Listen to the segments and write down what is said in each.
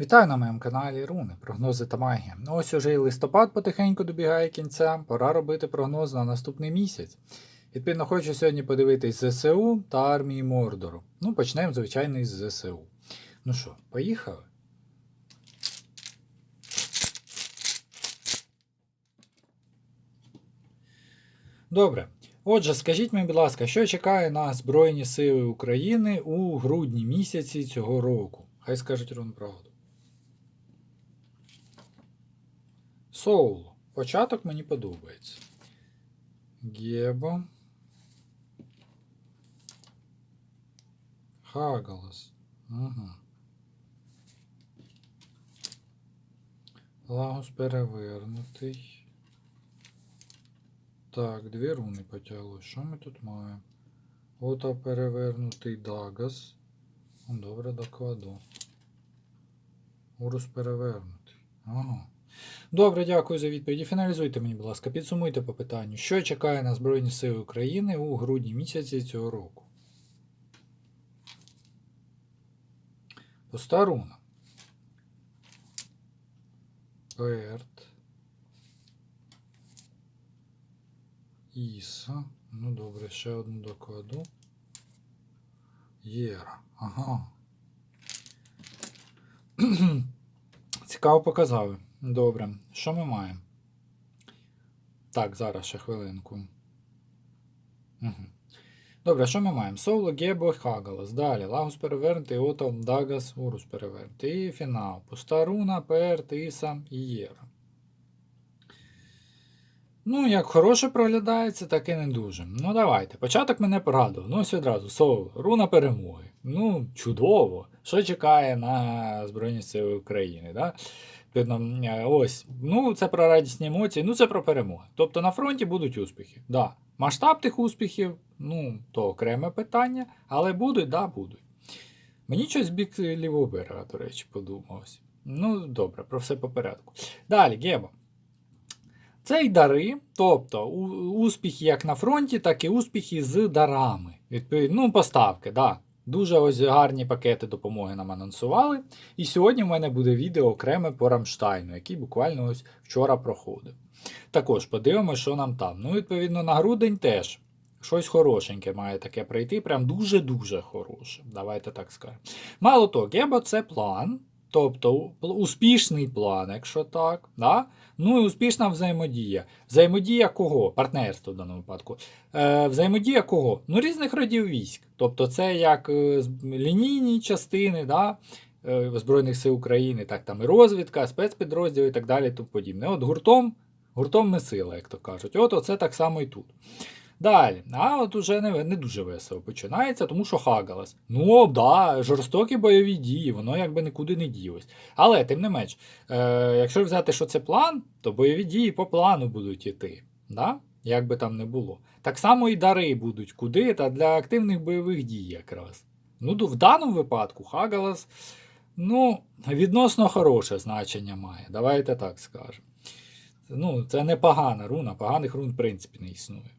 Вітаю на моєму каналі Руни, прогнози та магія. Ну, Ось уже і листопад потихеньку добігає кінця, пора робити прогноз на наступний місяць. Відповідно, хочу сьогодні подивитись ЗСУ та армії Мордору. Ну, почнемо, звичайно, із ЗСУ. Ну що, поїхали? Добре. Отже, скажіть мені, будь ласка, що чекає на Збройні Сили України у грудні місяці цього року? Хай скажуть рун правду. Соул. Початок мені подобається. Гебо. Хагалас. Угу. Лагус перевернутий. Так, дві руни потягло. Що ми тут маємо? Ото перевернутий Дагас. Добре, докладу. Урус перевернутий. Ага. Добре, дякую за відповіді. Фіналізуйте мені, будь ласка, підсумуйте по питанню. Що чекає на Збройні Сили України у грудні місяці цього року? Пуста руна. Перт. Іса. Ну добре, ще одну докладу. Єра. Ага. Цікаво показали. Добре. Що ми маємо? Так, зараз ще хвилинку. Угу. Добре, що ми маємо? Соло, Гебо, Хагалас. Далі. Лагус перевернутий, Ото, Дагас, Урус перевернутий. І фінал. Пуста руна, Пер, Тиса і Єра. Ну, як хороше проглядається, так і не дуже. Ну, давайте. Початок мене порадував. Ну, ось одразу. Соло, руна перемоги. Ну, чудово. Що чекає на Збройні Сили України? Да? Ось, ну це про радісні емоції, ну це про перемоги. Тобто на фронті будуть успіхи. Да. Масштаб тих успіхів, ну, то окреме питання, але будуть, да, будуть. Мені щось бік лівого берега, до речі, подумалось. Ну, добре, про все по порядку. Далі, Гебо. Це й дари, тобто успіхи як на фронті, так і успіхи з дарами. Відповідно, ну, поставки, да. Дуже ось гарні пакети допомоги нам анонсували. І сьогодні в мене буде відео окреме по Рамштайну, який буквально ось вчора проходив. Також подивимося, що нам там. Ну, відповідно, на грудень теж щось хорошеньке має таке прийти, прям дуже-дуже хороше. Давайте так скажемо. Мало того, Гебо це план, тобто успішний план, якщо так. Да? Ну і успішна взаємодія. Взаємодія кого? Партнерство в даному випадку. Е, взаємодія кого? Ну, різних родів військ. Тобто, це як е, лінійні частини, да? е, Збройних сил України, так там і розвідка, спецпідрозділи і так далі. тому подібне. От гуртом, гуртом ми сила, як то кажуть. От оце так само і тут. Далі, а от уже не, не дуже весело починається, тому що Хагалас. Ну, да, жорстокі бойові дії, воно якби нікуди не ділось. Але, тим не менш, е, якщо взяти, що це план, то бойові дії по плану будуть іти. Да? Як би там не було. Так само і дари будуть куди та для активних бойових дій якраз. Ну, в даному випадку Хагалас ну, відносно хороше значення має. Давайте так скажемо. Ну, це не погана руна, поганих рун, в принципі, не існує.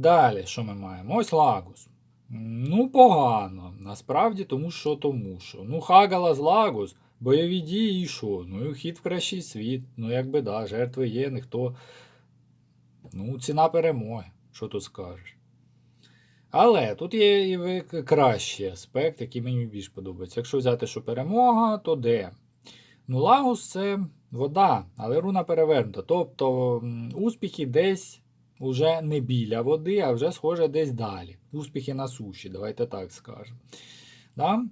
Далі, що ми маємо? Ось Лагус. Ну, погано. Насправді, тому що тому що. Ну, Хагалас Лагус, бойові дії і що? Ну, і хід в кращий світ. Ну, якби да, жертви є, ніхто. Ну, ціна перемоги. Що тут скажеш? Але тут є і кращий аспект, який мені більш подобається. Якщо взяти, що перемога, то де? Ну, Лагус це вода, але руна перевернута. Тобто успіхи десь уже не біля води, а вже схоже десь далі. Успіхи на суші, давайте так скажемо. Да?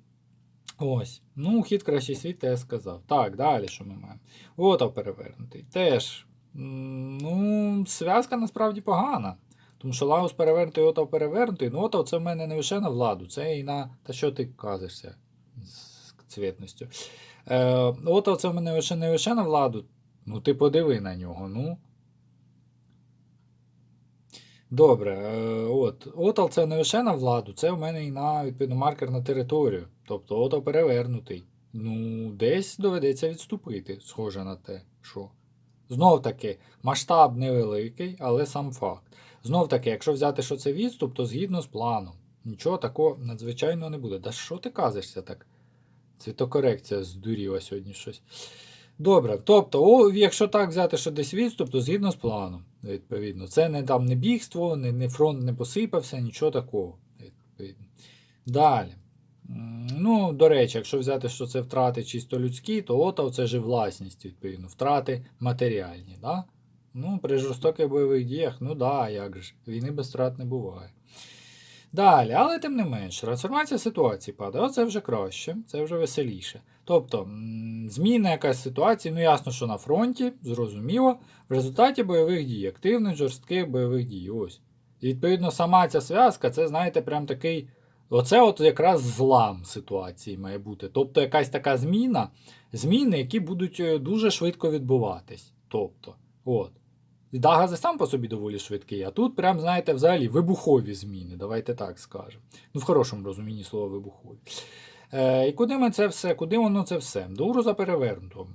Ось. Ну, хід кращий світ, я сказав. Так, далі що ми маємо? Отав перевернутий. Теж. Ну, зв'язка насправді погана. Тому що Лагус перевернутий, Отав перевернутий. Ну, Отав це в мене не лише на владу, це і на. Та що ти казишся з цвітністю? Е, Отав це в мене лише не лише на владу. Ну, ти подиви на нього. ну. Добре, е, от. Отал це не лише на владу, це в мене і на відповідно маркер на територію. Тобто отал перевернутий. Ну, десь доведеться відступити, схоже на те, що. Знов таки, масштаб невеликий, але сам факт. Знов таки, якщо взяти, що це відступ, то згідно з планом. Нічого такого надзвичайного не буде. Да що ти казишся так? Цвітокорекція здуріла сьогодні щось. Добре, тобто, о, якщо так взяти, що десь відступ, то згідно з планом, відповідно. Це не там не бігство, не, не фронт не посипався, нічого такого. Відповідно. Далі. Ну, до речі, якщо взяти, що це втрати чисто людські, то ОТАВ це ж власність, відповідно, втрати матеріальні. Да? Ну, при жорстоких бойових діях, ну да, як же, війни без втрат не буває. Далі, але тим не менш, трансформація ситуації падає. Оце вже краще, це вже веселіше. Тобто, зміна якась ситуації, ну ясно, що на фронті, зрозуміло, в результаті бойових дій, активних жорстких бойових дій. Ось. І відповідно, сама ця зв'язка, це, знаєте, прям такий. Оце от якраз злам ситуації має бути. Тобто якась така зміна, зміни, які будуть е, дуже швидко відбуватись. Тобто, от. Дагази сам по собі доволі швидкий, а тут, прям, знаєте, взагалі вибухові зміни, давайте так скажемо. Ну, в хорошому розумінні слова вибухові. Е, і куди ми це все, куди воно це все? До Уруза перевернуто.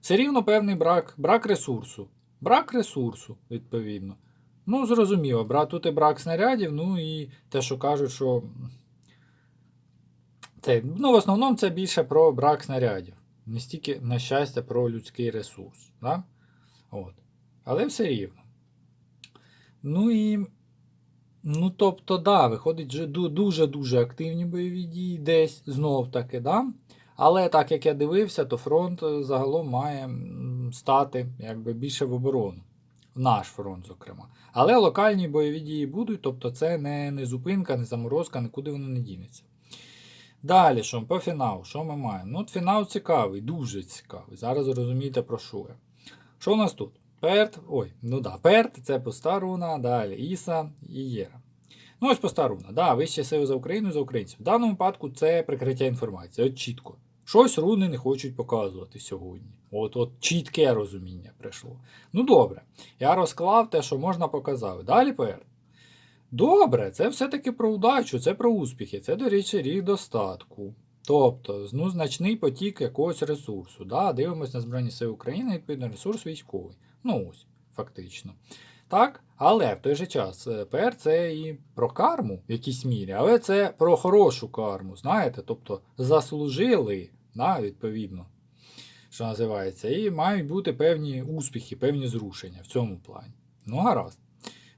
Все рівно певний брак, брак ресурсу. Брак ресурсу, відповідно. Ну, зрозуміло, брат, тут і брак снарядів, ну і те, що кажуть, що. Це, ну, в основному це більше про брак снарядів. Не стільки, на щастя, про людський ресурс. Да? От. Але все рівно. Ну і. Ну, тобто, да, виходить же дуже-дуже активні бойові дії десь знов таки, да? Але так як я дивився, то фронт е, загалом має стати якби більше в оборону. Наш фронт, зокрема. Але локальні бойові дії будуть, тобто це не, не зупинка, не заморозка, нікуди воно не дінеться. Далі, що по фіналу, що ми маємо? Ну, от фінал цікавий, дуже цікавий. Зараз зрозумієте про що я. Що у нас тут? Перт, ой, ну да, Перт це поста руна, далі Іса і Єра. Ну, ось поста руна, да, вищі сили за Україну і за українців. В даному випадку це прикриття інформації. От чітко. Щось руни не хочуть показувати сьогодні. От, от чітке розуміння прийшло. Ну добре, я розклав те, що можна показати. Далі Перт. Добре, це все-таки про удачу, це про успіхи, це, до речі, рік достатку. Тобто, ну, значний потік якогось ресурсу. Да? Дивимось на Збройні Сили України, відповідно, ресурс військовий. Ну ось, фактично. Так? Але в той же час е, ПР це і про карму в якійсь мірі, але це про хорошу карму, знаєте, тобто заслужили, да, відповідно, що називається, і мають бути певні успіхи, певні зрушення в цьому плані. Ну, гаразд.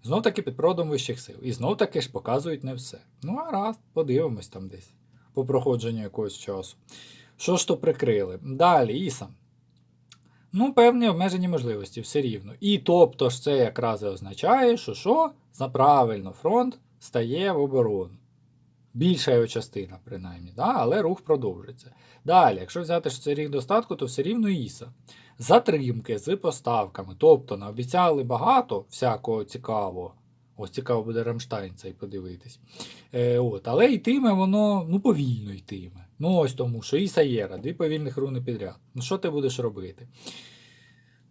Знов таки під продом вищих сил. І знов таки ж показують не все. Ну, гаразд, подивимось там десь по проходженню якогось часу. Що ж то прикрили? Далі, Іса. Ну, певні обмежені можливості, все рівно. І тобто ж це якраз і означає, що що? За правильно, фронт стає в оборону. Більша його частина, принаймні, да? але рух продовжиться. Далі, якщо взяти що це рік достатку, то все рівно Іса. Затримки з поставками. Тобто наобіцяли багато всякого цікавого. Ось цікаво буде Рамштайн цей подивитись. Е, от, але йтиме воно ну, повільно йтиме. Ну ось тому, що Іса Єра, дві повільних руни підряд. Ну що ти будеш робити?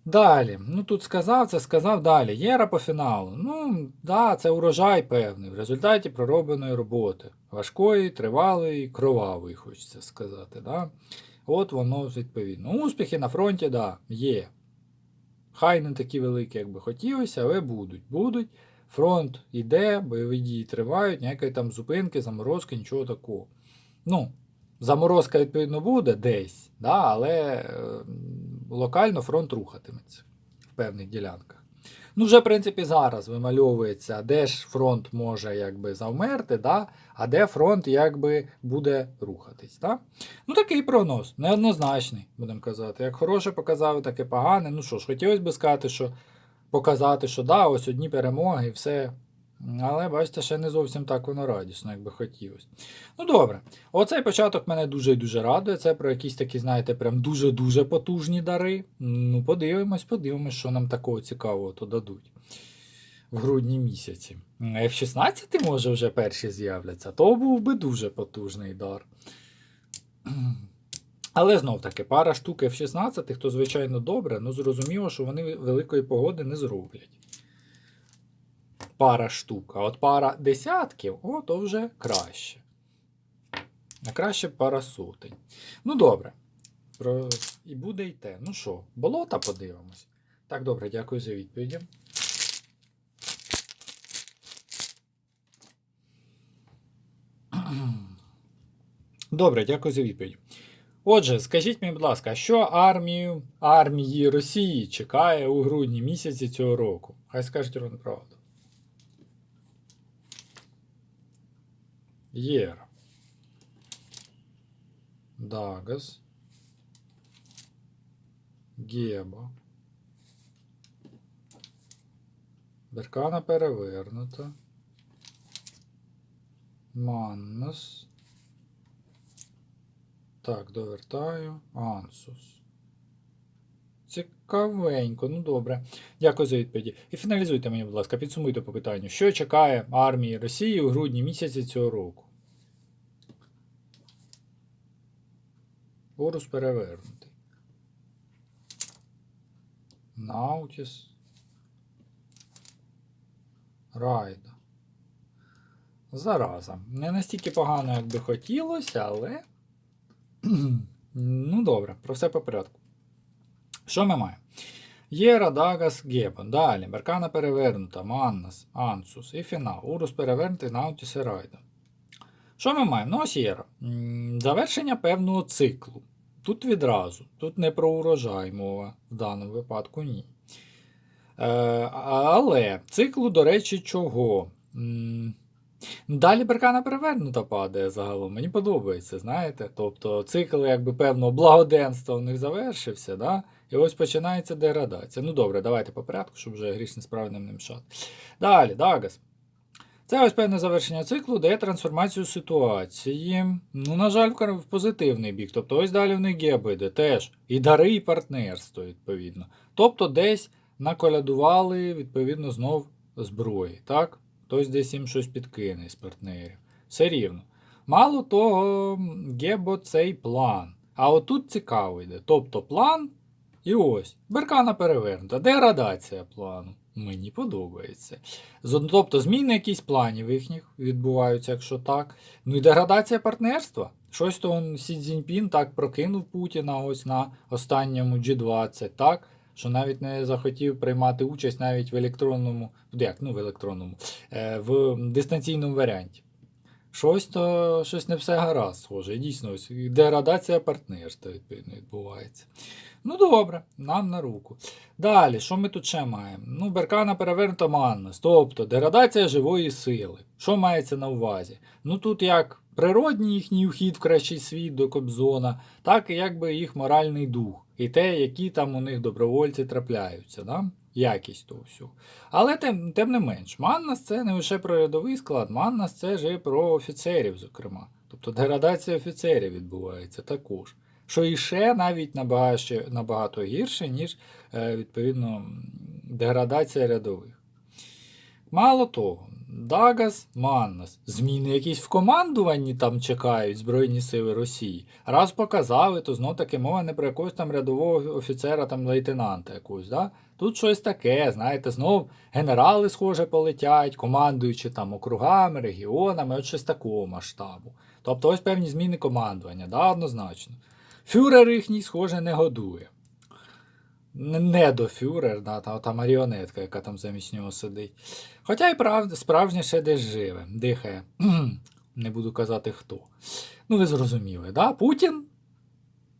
Далі, ну тут сказав, це сказав далі. Єра по фіналу. Ну, да, це урожай певний в результаті проробленої роботи. Важкої, тривалої, кровавої, хочеться сказати. Да? От воно відповідно. Успіхи на фронті, да, є. Хай не такі великі, як би хотілося, але будуть. Будуть. Фронт іде, бойові дії тривають, ніякої там зупинки, заморозки, нічого такого. Ну, заморозка, відповідно, буде десь, да, але е, локально фронт рухатиметься в певних ділянках. Ну, вже, в принципі, зараз вимальовується, де ж фронт може якби завмерти, да, а де фронт якби буде рухатись. Да? Ну, такий прогноз, неоднозначний, будемо казати. Як хороше показав, так і погане. Ну що ж, хотілося б сказати, що показати, що да, ось одні перемоги і все. Але бачите, ще не зовсім так воно радісно, як би хотілося. Ну добре, оцей початок мене дуже і дуже радує. Це про якісь такі, знаєте, прям дуже-дуже потужні дари. Ну, подивимось, подивимось, що нам такого цікавого то дадуть в грудні місяці. F-16 може вже перші з'являться, то був би дуже потужний дар. Але знов таки, пара штук F-16, то звичайно добре, але зрозуміло, що вони великої погоди не зроблять. Пара штук. А от пара десятків, о, то вже краще. А краще пара сотень. Ну, добре. Про... І буде й те. Ну що, болота подивимось. Так, добре, дякую за відповіді. Добре, дякую за відповідь. Отже, скажіть мені, будь ласка, що армію армії Росії чекає у грудні місяці цього року? Хай скажуть ровно правду. Єр. Дагас. Геба. Беркана перевернута. Маннас. Так, довертаю. Ансус. Цікавенько, ну добре. Дякую за відповіді. І фіналізуйте мені, будь ласка, підсумуйте по питанню, що чекає армії Росії у грудні місяці цього року. Орус перевернутий. Наутіс. Райда. Зараза. Не настільки погано, як би хотілося, але. Ну, добре, про все по порядку. Що ми маємо? Є Радагас Гебон. Далі. Беркана перевернута, Маннас, Ансус і фінал. Урус перевернутий, Наутіс і Райда. Що ми маємо? Ну, ось є. М, Завершення певного циклу. Тут відразу. Тут не про урожай мова в даному випадку ні. Е, але циклу, до речі, чого? Далі беркана перевернута падає загалом. Мені подобається, знаєте. Тобто цикл, якби певного благоденства у них завершився, да? і ось починається деградація. Ну добре, давайте по порядку, щоб вже грішне справним не мішати. Далі, Дагас. Це ось певне завершення циклу дає трансформацію ситуації. Ну, на жаль, в позитивний бік. Тобто, ось далі в них геби йде теж. І дари, і партнерство, відповідно. Тобто, десь наколядували, відповідно, знов зброї. Так? Хтось десь їм щось підкине з партнерів. Все рівно. Мало того, Гебо цей план. А отут цікаво йде. Тобто план і ось. Беркана перевернута. Деградація плану. Мені подобається. Тобто зміни якісь планів їхніх відбуваються, якщо так. Ну і деградація партнерства. Щось то Сі Цзіньпін так прокинув Путіна ось на останньому G20, так? Що навіть не захотів приймати участь навіть в електронному, як, ну в електронному, е, в дистанційному варіанті. Щось то щось не все гаразд, схоже. Дійсно, ось деградація партнерства відповідно відбувається. Ну добре, нам на руку. Далі, що ми тут ще маємо? Ну, Беркана перевернута маннас, тобто деградація живої сили. Що мається на увазі? Ну тут як природній їхній ухід в кращий світ до Кобзона, так і якби їх моральний дух. І те, які там у них добровольці трапляються, да? якість того всього. Але тим, тим не менш, Маннас це не лише про рядовий склад, Маннас це ж і про офіцерів, зокрема. Тобто деградація офіцерів відбувається також. Що і ще навіть набагато, набагато гірше, ніж е, відповідно деградація рядових. Мало того, Дагас, Маннас, зміни якісь в командуванні там чекають Збройні Сили Росії. Раз показали, то знов таки мова не про якогось там рядового офіцера, там лейтенанта якогось. Да? Тут щось таке, знаєте, знов генерали, схоже, полетять, командуючи там округами, регіонами, от щось такого масштабу. Тобто ось певні зміни командування, да, однозначно. Фюрер їхній, схоже, не годує. Н- Не до фюрер, да, та, та маріонетка, яка там замість нього сидить. Хоча і правда, справжнє ще десь живе, дихає. Не буду казати хто. Ну, ви зрозуміли, да? Путін?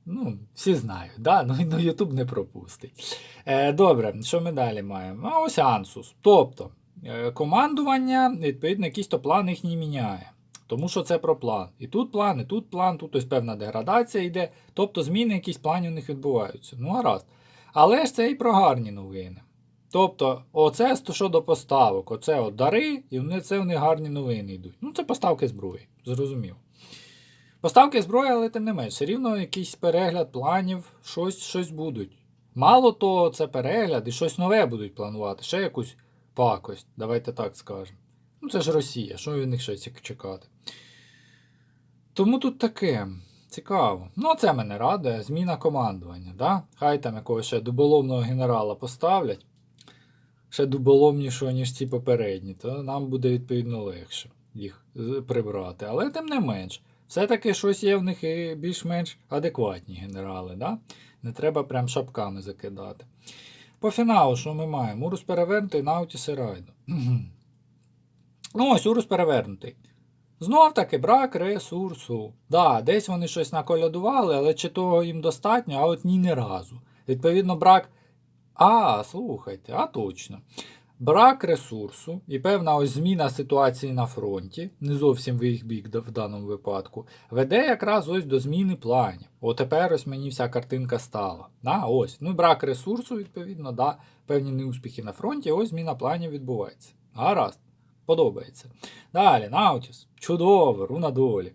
Ну, всі знають, да? ну, ну Ютуб не пропустить. Е, добре, що ми далі маємо? А ось Ансус. Тобто, е, командування, відповідно, якийсь то план їхній міняє. Тому що це про план. І тут план, і тут план, тут ось певна деградація йде. Тобто зміни якісь планів у них відбуваються. Ну, гаразд. Але ж це і про гарні новини. Тобто, оце щодо поставок, оце от дари, і це вони гарні новини йдуть. Ну, це поставки зброї, зрозуміло. Поставки зброї, але тим не менш, все рівно якийсь перегляд планів, щось, щось будуть. Мало того, це перегляд і щось нове будуть планувати, ще якусь пакость, давайте так скажемо. Ну, це ж Росія, що від них ще чекати. Тому тут таке. Цікаво. Ну, це мене радує. Зміна командування. Да? Хай там якогось ще дуболомного генерала поставлять. Ще дуболомнішого, ніж ці попередні, то нам буде відповідно легше їх прибрати. Але тим не менш, все-таки щось є в них і більш-менш адекватні генерали. Да? Не треба прям шапками закидати. По фіналу, що ми маємо? Урус перевернутий, Наутіс і Райдо. Ну ось, Урус перевернутий. Знов таки брак ресурсу. Да, десь вони щось наколядували, але чи того їм достатньо, а от ні не разу. Відповідно, брак. А, слухайте, а точно. Брак ресурсу і певна ось зміна ситуації на фронті, не зовсім в їх бік в даному випадку, веде якраз ось до зміни планів. От тепер ось мені вся картинка стала. Да, ось. Ну, брак ресурсу, відповідно, да, певні неуспіхи на фронті, ось зміна планів відбувається. Гаразд, подобається. Далі, Наутіс. Чудово, руна долі.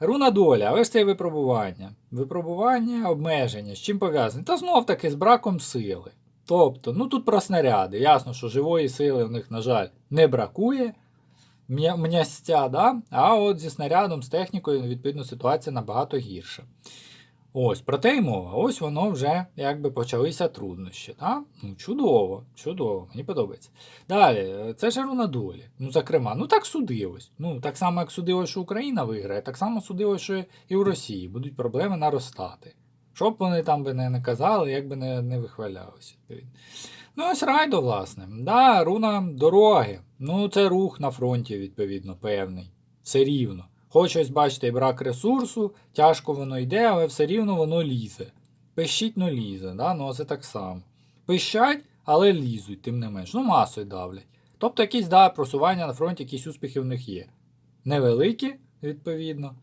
Руна долі, але ж це випробування. Випробування, обмеження. З чим пов'язане? Та знов таки з браком сили. Тобто, ну тут про снаряди. Ясно, що живої сили у них, на жаль, не бракує. М'я- М'ястя, да? а от зі снарядом, з технікою, відповідно, ситуація набагато гірша. Ось, про те й мова. Ось воно вже якби почалися труднощі. Да? Ну, чудово, чудово, мені подобається. Далі, це руна долі. Ну, зокрема, ну так судилось. Ну, так само, як судилось, що Україна виграє, так само судилось, що і в Росії будуть проблеми наростати. Що б вони там би не казали, як би не, не вихвалялися. Ну, ось райдо, власне. Да, руна дороги. Ну, це рух на фронті, відповідно, певний. Все рівно. Хоч ось бачите, брак ресурсу, тяжко воно йде, але все рівно воно лізе. Пищить, но лізе, да? ну це так само. Пищать, але лізуть, тим не менш. Ну, масою давлять. Тобто якісь да, просування на фронті, якісь успіхи в них є. Невеликі, відповідно.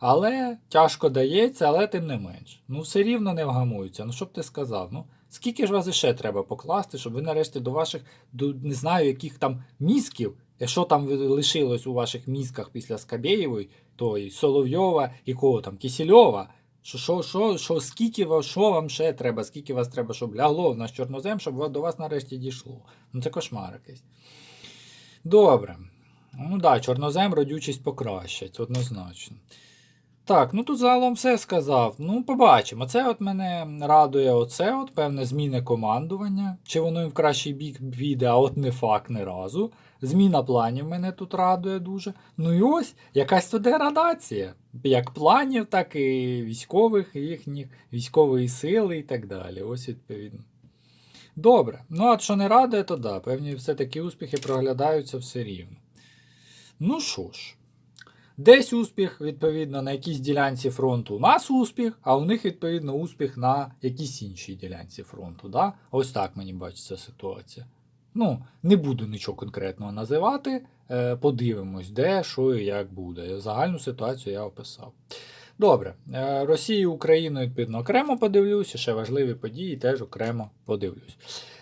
Але тяжко дається, але тим не менш. Ну, все рівно не вгамуються. Ну, що б ти сказав? Ну, скільки ж вас іще треба покласти, щоб ви нарешті до ваших, до не знаю, яких там мізків, якщо там лишилось у ваших мізках після Скабєєвої, то і Соловйова, і кого там, Кісільова, що, що, що, що, скільки вас, що вам ще треба, скільки вас треба, щоб лягло в наш чорнозем, щоб до вас нарешті дійшло. Ну це кошмар якийсь. Добре. Ну так, да, чорнозем родючість покращать, однозначно. Так, ну тут загалом все сказав. Ну, побачимо. Це от мене радує оце, от певне зміни командування. Чи воно їм в кращий бік піде, а от не факт не разу. Зміна планів мене тут радує дуже. Ну і ось якась тут деградація. Як планів, так і військових їхніх, військової сили і так далі. Ось відповідно. Добре. Ну, а що не радує, то да, певні все-таки успіхи проглядаються все рівно. Ну що ж. Десь успіх, відповідно, на якійсь ділянці фронту у нас успіх, а у них, відповідно, успіх на якійсь іншій ділянці фронту. Да? Ось так мені бачиться ситуація. Ну, не буду нічого конкретного називати. Е, подивимось, де, що і як буде. Загальну ситуацію я описав. Добре, е, Росію, Україну, відповідно, окремо подивлюсь, ще важливі події теж окремо подивлюсь.